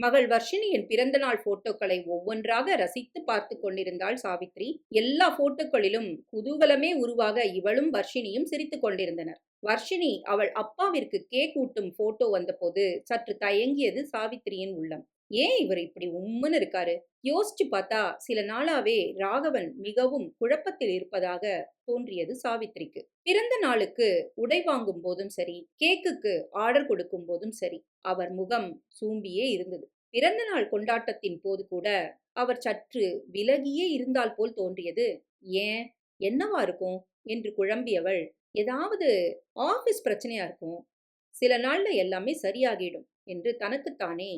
மகள் வர்ஷினியின் பிறந்தநாள் போட்டோக்களை ஒவ்வொன்றாக ரசித்து பார்த்து கொண்டிருந்தாள் சாவித்ரி. எல்லா போட்டோக்களிலும் குதூகலமே உருவாக இவளும் வர்ஷினியும் சிரித்து கொண்டிருந்தனர். வர்ஷினி அவள் அப்பாவிற்கு கேக் ஊட்டும் போட்டோ வந்தபோது சற்று தயங்கியது சாவித்திரியின் உள்ளம். ஏன் இவர் இப்படி உம்முன்னு இருக்காரு? யோசிச்சு பார்த்தா சில நாளாவே ராகவன் மிகவும் குழப்பத்தில் இருப்பதாக தோன்றியது சாவித்திரிக்கு. பிறந்த நாளுக்கு உடை வாங்கும் போதும் சரி கேக்குக்கு ஆர்டர் கொடுக்கும் போதும் சரி அவர் முகம் சூம்பியே இருந்தது. பிறந்த நாள் கொண்டாட்டத்தின் போது கூட அவர் சற்று விலகியே இருந்தால் போல் தோன்றியது. ஏன்? என்னவா இருக்கும்? என்று குழம்பியவள் ஏதாவது ஆபீஸ் பிரச்சனையா இருக்கும்? சில நாள்ல எல்லாமே சரியாகிடும் என்று தனக்குத்தானே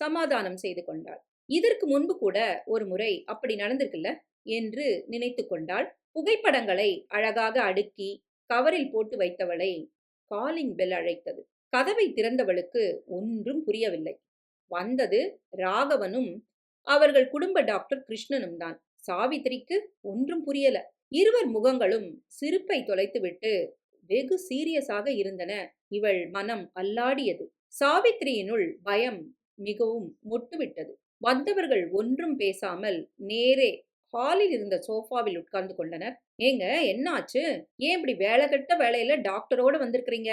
சமாதானம் செய்து கொண்டாள். இதற்கு முன்பு கூட ஒரு முறை அப்படி நடந்திருக்குல்ல? என்று நினைத்து கொண்டாள். புகைப்படங்களை அழகாக அடுக்கி கவரில் போட்டு வைத்தவளை காலிங் பெல் அழைத்தது. கதவை திறந்தவளுக்கு ஒன்றும் புரியவில்லை. வந்தது ராகவனும் அவர்கள் குடும்ப டாக்டர் கிருஷ்ணனும் தான். சாவித்திரிக்கு ஒன்றும் புரியல. இருவர் முகங்களும் சிரிப்பை தொலைத்துவிட்டு வெகு சீரியஸாக இருந்தன. இவள் மனம் அல்லாடியது. சாவித்திரியினுள் பயம் மிகவும் மொட்டுவிட்டது. வந்தவர்கள் ஒன்றும் பேசாமல் நேரே ஹாலில் இருந்த சோஃபாவில் உட்கார்ந்து கொண்டனர். ஏங்க என்னாச்சு ஏன் இப்படி வேலை கட்ட வேலையில டாக்டரோட வந்திருக்கிறீங்க?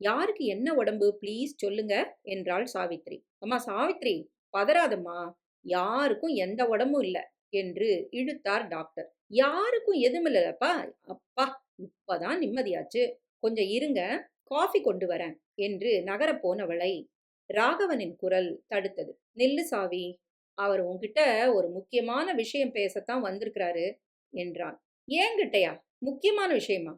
யாருக்கு என்ன உடம்பு? ப்ளீஸ் சொல்லுங்க என்றாள் சாவித்ரி. அம்மா சாவித்ரி பதறாதம்மா. யாருக்கும் எந்த உடம்பும் இல்லை என்று இழுத்தார் டாக்டர் யாருக்கும் எதுவும் இல்லப்பா அப்பா. இப்பதான் நிம்மதியாச்சு. கொஞ்சம் இருங்க காஃபி கொண்டு வரேன் என்று நகரப் போனவளை ராகவனின் குரல் தடுத்தது. நில்லு சாவி அவர் உன்கிட்ட ஒரு முக்கியமான விஷயம் பேசத்தான் வந்திருக்கிறாரு என்றான். ஏங்கிட்டயா? முக்கியமான விஷயமா?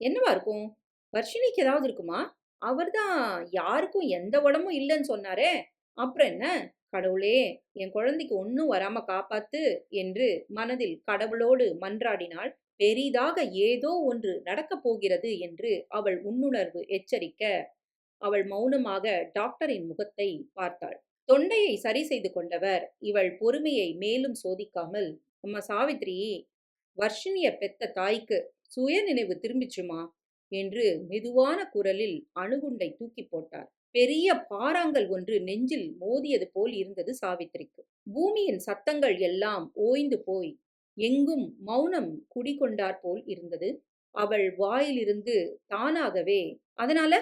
என்னவா இருக்கும்? வர்ஷினிக்கு ஏதாவது இருக்குமா? அவர்தான் யாருக்கும் எந்த உடம்பும் இல்லைன்னு சொன்னாரே. அப்புறம் என்ன? கடவுளே என் குழந்தைக்கு ஒன்றும் வராம காப்பாத்து என்று மனதில் கடவுளோடு மன்றாடினாள். பெரிதாக ஏதோ ஒன்று நடக்கப் போகிறது என்று அவள் உன்னுணர்வு எச்சரிக்க அவள் மௌனமாக டாக்டரின் முகத்தை பார்த்தாள். தொண்டையை சரி செய்து கொண்டவர் இவள் பொறுமையை மேலும் சோதிக்காமல் அம்மா சாவித்ரி வர்ஷினிய பெத்த தாய்க்கு சுய நினைவு திரும்பிச்சுமா என்று மெதுவான குரலில் அணுகுண்டை தூக்கி போட்டார். பெரிய பாறாங்கல் ஒன்று நெஞ்சில் மோதியது போல் இருந்தது சாவித்திரிக்கு பூமியின் சத்தங்கள் எல்லாம் ஓய்ந்து போய் எங்கும் மௌனம் குடிகொண்டாற் போல் இருந்தது. அவள் வாயிலிருந்து தானாகவே அதனால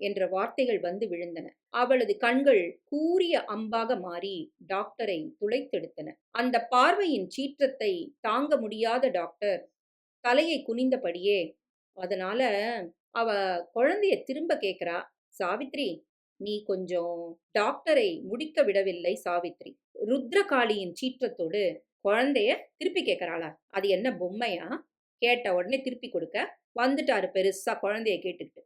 என்ற வார்த்தைகள் வந்து விழுந்தன. அவளது கண்கள் கூரிய அம்பாக மாறி டாக்டரை துளைத்தெடுத்தன. அந்த பார்வையின் சீற்றத்தை தாங்க முடியாத டாக்டர் தலையை குனிந்தபடியே அதனால அவ குழந்தைய திரும்ப கேக்குறா சாவித்ரி நீ கொஞ்சம் டாக்டரை முடிக்க விடவில்லை சாவித்ரி. ருத்ரகாளியின் சீற்றத்தோடு குழந்தைய திருப்பி கேட்கறாளா அது என்ன பொம்மையா? கேட்ட உடனே திருப்பி கொடுக்க வந்துட்டாரு பெருசா குழந்தைய கேட்டுக்கிட்டு.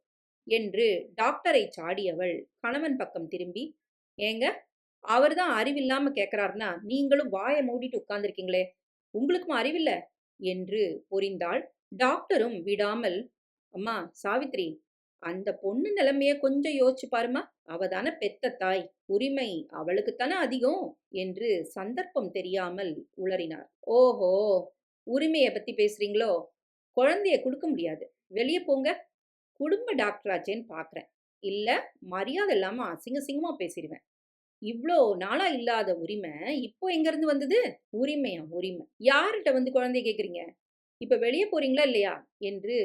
என்று டாக்டரை சாடியவள் கணவன் பக்கம் திரும்பி ஏங்க அவர் தான் அறிவில்லாம கேட்கிறாருன்னா நீங்களும் வாயை மூடிட்டு உட்கார்ந்துருக்கீங்களே உங்களுக்கும் அறிவில்ல என்று பொறிந்தாள் டாக்டரும் விடாமல் அம்மா சாவித்ரி அந்த பொண்ணு நிலைமைய கொஞ்சம் யோசிச்சு பாருமா அவ தானே பெத்த தாய் உரிமை அவளுக்குத்தானே அதிகம் என்று சந்தர்ப்பம் தெரியாமல் உளறினார். ஓஹோ உரிமையை பத்தி பேசுறீங்களோ? குழந்தைய கொடுக்க முடியாது. வெளியே போங்க. குடும்ப டாக்டராச்சேன்னு பார்க்குறேன் இல்லை மரியாதை இல்லாமல் அசிங்க சிங்கமாக பேசிடுவேன் இவ்வளோ நாளா இல்லாத உரிமை இப்போ எங்கேருந்து வந்தது? உரிமையா உரிமை. யார்கிட்ட வந்து குழந்தைய கேட்குறீங்க இப்போ வெளியே போறீங்களா இல்லையா? என்று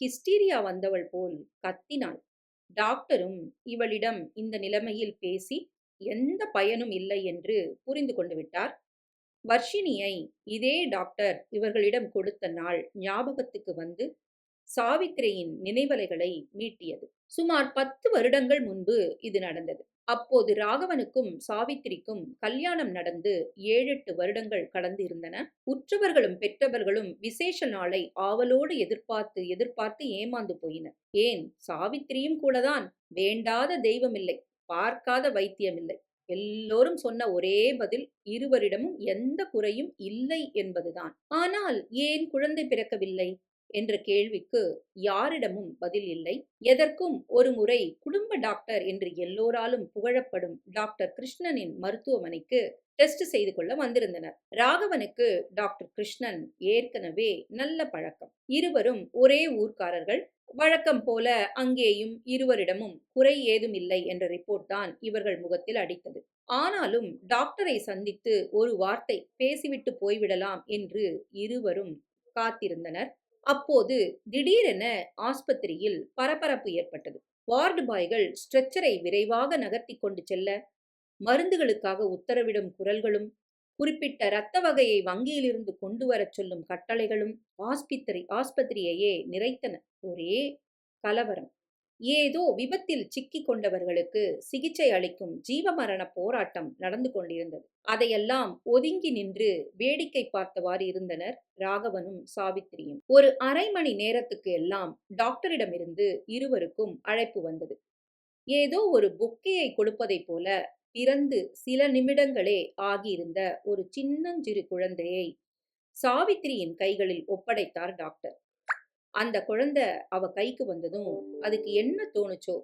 ஹிஸ்டீரியா வந்தவள் போல் கத்தினாள். டாக்டரும் இவளிடம் இந்த நிலைமையில் பேசி எந்த பயனும் இல்லை என்று புரிந்து கொண்டு விட்டார். வர்ஷினியை இதே டாக்டர் இவர்களிடம் கொடுத்த நாள் ஞாபகத்துக்கு வந்து சாவித்திரியின் நினைவலைகளை மீட்டியது. சுமார் பத்து வருடங்கள் முன்பு இது நடந்தது. அப்போது ராகவனுக்கும் சாவித்திரிக்கும் கல்யாணம் நடந்து ஏழெட்டு வருடங்கள் கடந்து இருந்தன. உற்றவர்களும் பெற்றவர்களும் விசேஷ நாளை ஆவலோடு எதிர்பார்த்து எதிர்பார்த்து ஏமாந்து போயினர். ஏன்? சாவித்திரியும் கூடதான். வேண்டாத தெய்வமில்லை. பார்க்காத வைத்தியமில்லை. எல்லோரும் சொன்ன ஒரே பதில் இருவரிடமும் எந்த குறையும் இல்லை என்பதுதான். ஆனால் ஏன் குழந்தை பிறக்கவில்லை? என்ற கேள்விக்கு யாரிடமும் பதில் இல்லை. எதற்கும் ஒரு முறை குடும்ப டாக்டர் என்று எல்லோராலும் புகழப்படும் டாக்டர் கிருஷ்ணனின் மருத்துவமனைக்கு டெஸ்ட் செய்து கொள்ள வந்திருந்தனர். ராகவனுக்கு டாக்டர் கிருஷ்ணன் ஏற்கனவே நல்ல பழக்கம். இருவரும் ஒரே ஊர்க்காரர்கள். வழக்கம் போல அங்கேயும் இருவரிடமும் குறை ஏதும் இல்லை என்ற ரிப்போர்ட் தான் இவர்கள் முகத்தில் அடித்தது. ஆனாலும் டாக்டரை சந்தித்து ஒரு வார்த்தை பேசிவிட்டு போய்விடலாம் என்று இருவரும் காத்திருந்தனர். அப்போது திடீரென ஆஸ்பத்திரியில் பரபரப்பு ஏற்பட்டது. வார்டு பாய்கள் ஸ்ட்ரெச்சரை விரைவாக நகர்த்தி கொண்டு செல்ல மருந்துகளுக்காக உத்தரவிடும் குரல்களும் குறிப்பிட்ட இரத்த வகையை வங்கியிலிருந்து கொண்டு வரச் சொல்லும் கட்டளைகளும் ஆஸ்பத்திரி ஆஸ்பத்திரியையே நிறைத்தன. ஒரே கலவரம். ஏதோ விபத்தில் சிக்கி கொண்டவர்களுக்கு சிகிச்சை அளிக்கும் ஜீவமரண போராட்டம் நடந்து கொண்டிருந்தது. அதையெல்லாம் ஒதுங்கி நின்று வேடிக்கை பார்த்தவாறு இருந்தனர் ராகவனும் சாவித்திரியும். ஒரு அரை மணி நேரத்துக்கு எல்லாம் டாக்டரிடமிருந்து இருவருக்கும் அழைப்பு வந்தது. ஏதோ ஒரு புக்கையை கொடுப்பதைப் போல பிறந்து சில நிமிடங்களே ஆகியிருந்த ஒரு சின்னஞ்சிறு குழந்தையை சாவித்திரியின் கைகளில் ஒப்படைத்தார் டாக்டர். அந்த குழந்தை அவ கைக்கு வந்ததும் அதுக்கு என்ன தோணுச்சோ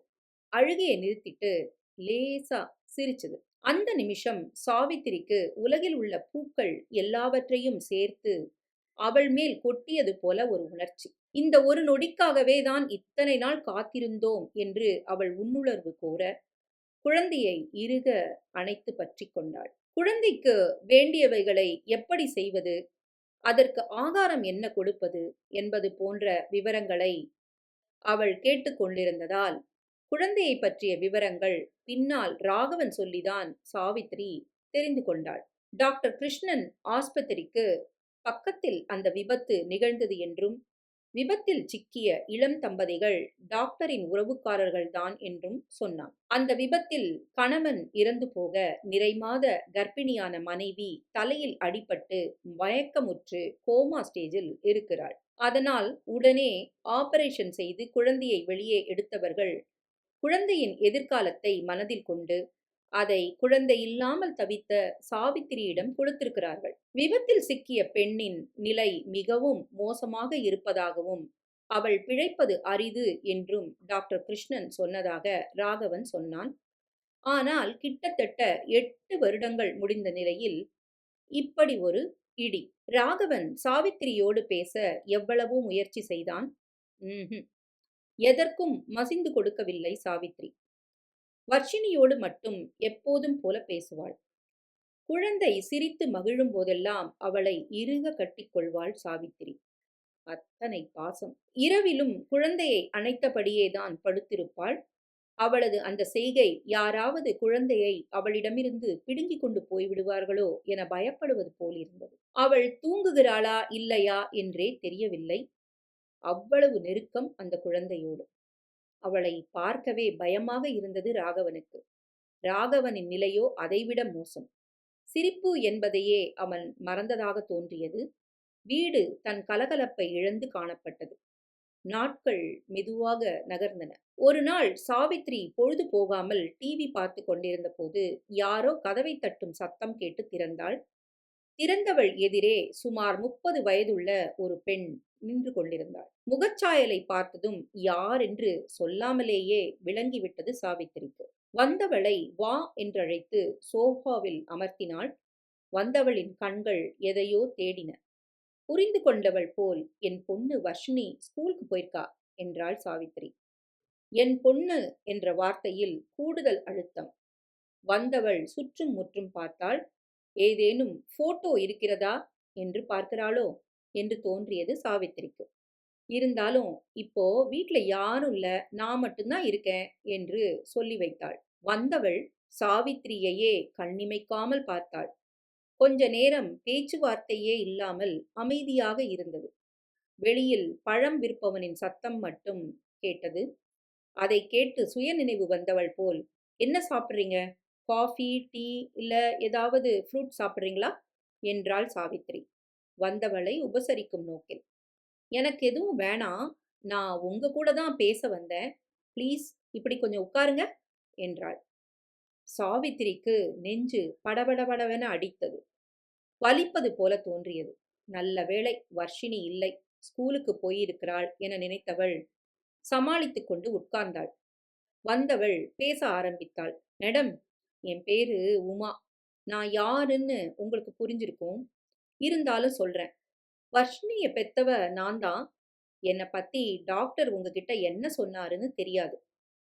அழுகையை நிறுத்திட்டு லேசா சிரிச்சது. அந்த நிமிஷம் சாவித்திரிக்கு உலகில் உள்ள பூக்கள் எல்லாவற்றையும் சேர்த்து அவள் மேல் கொட்டியது போல ஒரு உணர்ச்சி. இந்த ஒரு நொடிக்காகவே தான் இத்தனை நாள் காத்திருந்தோம் என்று அவள் உன்னுணர்வு கோர குழந்தையை இறுக அணைத்து பற்றி கொண்டாள். குழந்தைக்கு வேண்டியவைகளை எப்படி செய்வது? அதற்கு ஆகாரம் என்ன கொடுப்பது என்பது போன்ற விவரங்களை அவள் கேட்டுக்கொண்டிருந்ததால் குழந்தையை பற்றிய விவரங்கள் பின்னால் ராகவன் சொல்லிதான் சாவித்ரி தெரிந்து கொண்டாள். டாக்டர் கிருஷ்ணன் ஆஸ்பத்திரிக்கு பக்கத்தில் அந்த விபத்து நிகழ்ந்தது என்றும் விபத்தில் சிக்கிய இளம் தம்பதிகள் டாக்டரின் உறவுக்காரர்கள்தான் என்றும் சொன்னான். அந்த விபத்தில் கணவன் இறந்து போக நிறைமாத கர்ப்பிணியான மனைவி தலையில் அடிபட்டு மயக்கமுற்று கோமா ஸ்டேஜில் இருக்கிறாள். அதனால் உடனே ஆபரேஷன் செய்து குழந்தையை வெளியே எடுத்தவர்கள் குழந்தையின் எதிர்காலத்தை மனதில் கொண்டு அதை குழந்தை இல்லாமல் தவித்த சாவித்திரியிடம் கொடுத்திருக்கிறார்கள். விபத்தில் சிக்கிய பெண்ணின் நிலை மிகவும் மோசமாக இருப்பதாகவும் அவள் பிழைப்பது அரிது என்றும் டாக்டர் கிருஷ்ணன் சொன்னதாக ராகவன் சொன்னான். ஆனால் கிட்டத்தட்ட எட்டு வருடங்கள் முடிந்த நிலையில் இப்படி ஒரு இடி. ராகவன் சாவித்திரியோடு பேச எவ்வளவோ முயற்சி செய்தான். எதற்கும் மசிந்து கொடுக்கவில்லை சாவித்ரி. வர்ஷினியோடு மட்டும் எப்போதும் போல பேசுவாள். குழந்தை சிரித்து மகிழும் போதெல்லாம் அவளை இறுக கட்டிக்கொள்வாள் சாவித்திரி. அத்தனை பாசம். இரவிலும் குழந்தையை அணைத்தபடியேதான் படுத்திருப்பாள். அவளது அந்த செய்கை யாராவது குழந்தையை அவளிடமிருந்து பிடுங்கிக் கொண்டு போய்விடுவார்களோ என பயப்படுவது போலிருந்தது. அவள் தூங்குகிறாளா இல்லையா என்றே தெரியவில்லை. அவ்வளவு நெருக்கம் அந்த குழந்தையோடு. அவளை பார்க்கவே பயமாக இருந்தது ராகவனுக்கு. ராகவனின் நிலையோ அதைவிட மோசம். சிரிப்பு என்பதையே அவன் மறந்ததாக தோன்றியது. வீடு தன் கலகலப்பை இழந்து காணப்பட்டது. நாட்கள் மெதுவாக நகர்ந்தன. ஒரு நாள் சாவித்ரி பொழுது போகாமல் டிவி பார்த்து கொண்டிருந்த போது யாரோ கதவை தட்டும் சத்தம் கேட்டு திறந்தாள். திறந்தவள் எதிரே சுமார் முப்பது வயதுள்ள ஒரு பெண் நின்று கொண்டிருந்தாள். முகச்சாயலை பார்த்ததும் யார் என்று சொல்லாமலேயே விளங்கிவிட்டது சாவித்திரிக்கு. வந்தவளை வா என்றழைத்து சோஃபாவில் அமர்த்தினாள். வந்தவளின் கண்கள் எதையோ தேடின. புரிந்து கொண்டவள் போல் என் பொண்ணு வர்ஷினி ஸ்கூலுக்கு போயிருக்கா? என்றாள் சாவித்திரி. என் பொண்ணு என்ற வார்த்தையில் கூடுதல் அழுத்தம். வந்தவள் சுற்றும் முற்றும் பார்த்தாள். ஏதேனும் போட்டோ இருக்கிறதா? என்று பார்க்கிறாளோ? என்று தோன்றியது சாவித்திரிக்கு. இருந்தாலும் இப்போ வீட்டில் யாரும் இல்லை நான் மட்டும்தான் இருக்கேன் என்று சொல்லி வைத்தாள். வந்தவள் சாவித்திரியையே கண்ணிமைக்காமல் பார்த்தாள். கொஞ்ச நேரம் பேச்சுவார்த்தையே இல்லாமல் அமைதியாக இருந்தது. வெளியில் பழம் விற்பவனின் சத்தம் மட்டும் கேட்டது. அதை கேட்டு சுயநினைவு வந்தவள் போல் என்ன சாப்பிட்றீங்க? காஃபி டீ இல்லை ஏதாவது ஃப்ரூட் சாப்பிட்றீங்களா? என்றாள் சாவித்ரி வந்தவளை உபசரிக்கும் நோக்கில். எனக்கு எதுவும் வேணாம் நான் உங்க கூட தான் பேச வந்தேன். ப்ளீஸ் இப்படி கொஞ்சம் உட்காருங்க என்றாள். சாவித்திரிக்கு நெஞ்சு படபடபடவென அடித்தது. வலிப்பது போல தோன்றியது. நல்ல வேளை வர்ஷினி இல்லை ஸ்கூலுக்கு போயிருக்கிறாள் என நினைத்தவள் சமாளித்து கொண்டு உட்கார்ந்தாள். வந்தவள் பேச ஆரம்பித்தாள். மேடம் என் பேரு உமா. நான் யாருன்னு உங்களுக்கு புரிஞ்சிருக்கும்? இருந்தாலும் சொல்றேன். வர்ஷினிய பெத்தவ நான் தான் என்னை பத்தி டாக்டர் உங்ககிட்ட என்ன சொன்னாருன்னு தெரியாது.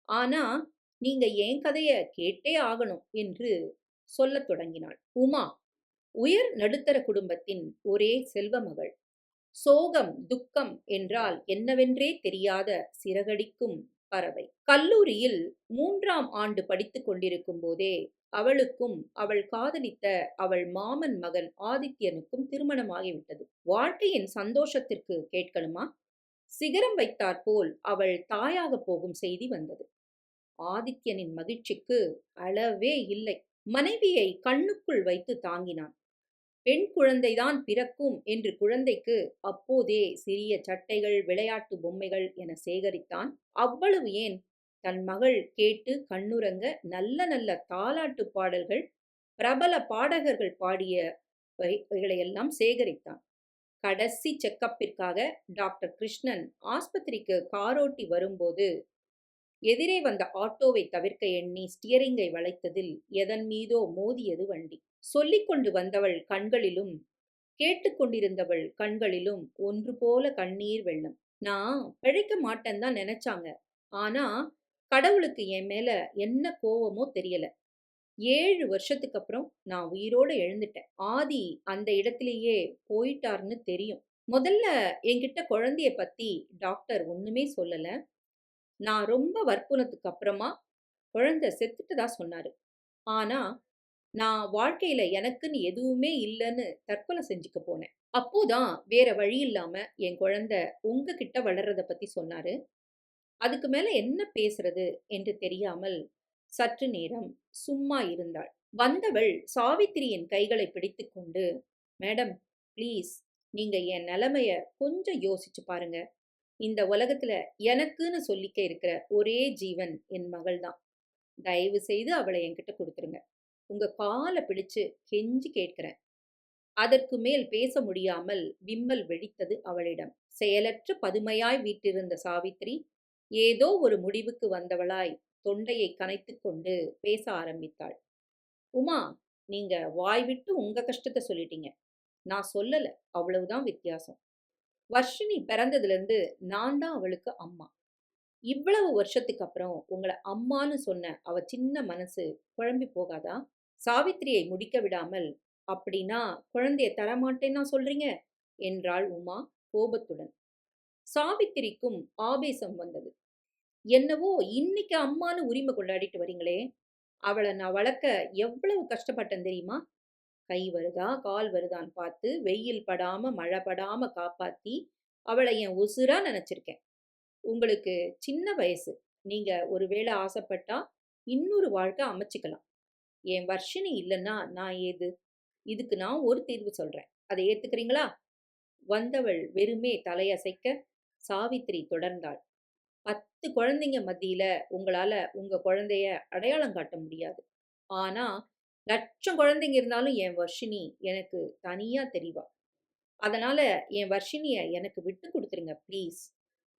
ஆனா நீங்க என் கதைய கேட்டே ஆகணும் என்று சொல்லத் தொடங்கினாள். உமா உயர் நடுத்தர குடும்பத்தின் ஒரே செல்வமகள் சோகம் துக்கம் என்றால் என்னவென்றே தெரியாத சிறகடிக்கும் பறவை. கல்லூரியில் மூன்றாம் ஆண்டு படித்துக் கொண்டிருக்கும் போதே அவளுக்கும் அவள் காதலித்த அவள் மாமன் மகன் ஆதித்யனுக்கும் திருமணமாகிவிட்டது. வாழ்க்கையின் சந்தோஷத்திற்கு கேட்கணுமா? சிகரம் வைத்தாற் போல் அவள் தாயாக போகும் செய்தி வந்தது. ஆதித்யனின் மகிழ்ச்சிக்கு அளவே இல்லை. மனைவியை கண்ணுக்குள் வைத்து தாங்கினான். பெண் குழந்தைதான் பிறக்கும் என்று குழந்தைக்கு அப்போதே சிறிய சட்டைகள் விளையாட்டு பொம்மைகள் என சேகரித்தான். அவ்வளவு ஏன்? தன் மகள் கேட்டு கண்ணுறங்க நல்ல நல்ல தாலாட்டு பாடல்கள் பிரபல பாடகர்கள் பாடிய எல்லாம் சேகரித்தான். கடைசி செக்கப்பிற்காக டாக்டர் கிருஷ்ணன் ஆஸ்பத்திரிக்கு காரோட்டி வரும்போது எதிரே வந்த ஆட்டோவை தவிர்க்க எண்ணி ஸ்டியரிங்கை வளைத்ததில் எதன் மீதோ மோதியது வண்டி. சொல்லிக்கொண்டு வந்தவள் கண்களிலும் கேட்டுக்கொண்டிருந்தவள் கண்களிலும் ஒன்று போல கண்ணீர் வெள்ளம். நான் பிழைக்க மாட்டேன்னு தான் நினைச்சாங்க. ஆனா கடவுளுக்கு என் மேல என்ன கோவமோ தெரியல. ஏழு வருஷத்துக்கு அப்புறம் நான் உயிரோட எழுந்துட்டேன். ஆதி அந்த இடத்துலயே போயிட்டார்னு தெரியும். முதல்ல என்கிட்ட குழந்தைய பத்தி டாக்டர் ஒண்ணுமே சொல்லல. நான் ரொம்ப வற்புணத்துக்கு அப்புறமா குழந்தை செத்துட்டதா சொன்னாரு. ஆனா நான் வாழ்க்கையில எனக்குன்னு எதுவுமே இல்லைன்னு தற்கொலை செஞ்சுக்க போனேன். அப்போதான் வேற வழி இல்லாம என் குழந்தை உங்ககிட்ட வளர்றத பத்தி சொன்னாரு. அதுக்கு மேலே என்ன பேசுறது என்று தெரியாமல் சற்று நேரம் சும்மா இருந்தாள். வந்தவள் சாவித்திரியின் கைகளை பிடித்துக்கொண்டு மேடம் ப்ளீஸ் நீங்க என் நிலைமைய கொஞ்சம் யோசிச்சு பாருங்க. இந்த உலகத்துல எனக்குன்னு சொல்லிக்க இருக்கிற ஒரே ஜீவன் என் மகள் தான். தயவு செய்து அவளை என்கிட்ட கொடுத்துருங்க. உங்க காலை பிடிச்சு கெஞ்சி கேட்கிறேன். அதற்கு மேல் பேச முடியாமல் விம்மல் வெடித்தது அவளிடம். செயலற்ற பதுமையாய் வீட்டிருந்த சாவித்ரி ஏதோ ஒரு முடிவுக்கு வந்தவளாய் தொண்டையை கனைத்து கொண்டு பேச ஆரம்பித்தாள். உமா நீங்க வாய் விட்டு உங்க கஷ்டத்தை சொல்லிட்டீங்க. நான் சொல்லல. அவ்வளவுதான் வித்தியாசம். வர்ஷினி பிறந்ததுலேருந்து நான் தான் அவளுக்கு அம்மா. இவ்வளவு வருஷத்துக்கு அப்புறம் உங்களை அம்மான்னு சொன்ன அவ சின்ன மனசு குழம்பி போகாதா? சாவித்திரியை முடிக்க விடாமல் அப்படின்னா குழந்தைய தரமாட்டேன்னா சொல்றீங்க? என்றாள் உமா கோபத்துடன். சாவித்திரிக்கும் ஆவேசம் வந்தது. என்னவோ இன்னைக்கு அம்மானு உரிமை கொண்டாடிட்டு வரீங்களே அவளை நான் வளர்க்க எவ்வளவு கஷ்டப்பட்டேன் தெரியுமா? கை வருதா கால் வருதான்னு பார்த்து வெயில் படாம மழை படாம காப்பாத்தி அவளை என் உசுரா நினைச்சிருக்கேன். உங்களுக்கு சின்ன வயசு நீங்க ஒருவேளை ஆசைப்பட்டா இன்னொரு வாழ்க்கை அமைச்சிக்கலாம். என் வர்ஷினி இல்லைன்னா நான் ஏது? இதுக்கு நான் ஒரு தீர்வு சொல்றேன். அதை ஏத்துக்கிறீங்களா? வந்தவள் வெறுமே தலையசைக்க சாவித்திரி தொடர்ந்தாள். பத்து குழந்தைங்க மத்தியில உங்களால உங்க குழந்தைய அடையாளம் காட்ட முடியாது. ஆனா லட்சம் குழந்தைங்க இருந்தாலும் என் வர்ஷினி எனக்கு தனியா தெரிவா. அதனால என் வர்ஷினிய எனக்கு விட்டு கொடுத்துருங்க ப்ளீஸ்.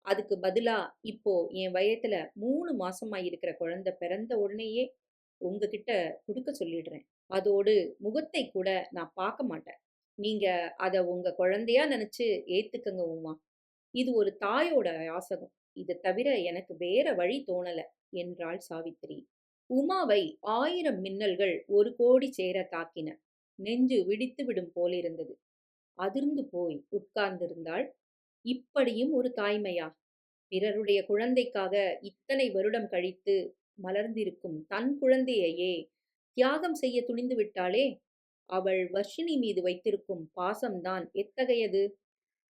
அதுக்கு பதிலா இப்போ என் வயத்துல மூணு மாசமா இருக்கிற குழந்தை பிறந்த உடனேயே உங்ககிட்ட கொடுக்க சொல்லிடுறேன். அதோடு முகத்தை கூட நான் பார்க்க மாட்டேன். நீங்க அதை உங்க குழந்தையா நினைச்சு ஏத்துக்கங்க உமா. இது ஒரு தாயோட யாசகம். இதை தவிர எனக்கு வேற வழி தோணல என்றாள் சாவித்திரி. உமாவை ஆயிரம் மின்னல்கள் ஒரு கோடி சேர தாக்கின. நெஞ்சு விடித்து விடும் போலிருந்தது. அதிர்ந்து போய் உட்கார்ந்திருந்தாள். இப்படியும் ஒரு தாய்மையா? பிறருடைய குழந்தைக்காக இத்தனை வருடம் கழித்து மலர்ந்திருக்கும் தன் குழந்தையையே தியாகம் செய்ய துணிந்து விட்டாளே? அவள் வர்ஷினி மீது வைத்திருக்கும் பாசம்தான் எத்தகையது?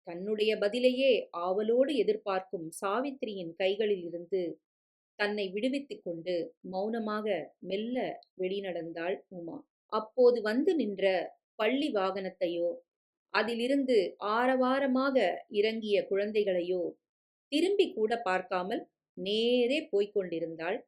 தன்னுடைய பதிலையே ஆவலோடு எதிர்பார்க்கும் சாவித்திரியின் கைகளில் இருந்து தன்னை விடுவித்துக் கொண்டு மௌனமாக மெல்ல வெளிநடந்தாள் உமா. அப்போது வந்து நின்ற பள்ளி வாகனத்தையோ அதிலிருந்து ஆரவாரமாக இறங்கிய குழந்தைகளையோ திரும்பி கூட பார்க்காமல் நேரே போய்க் கொண்டிருந்தாள்.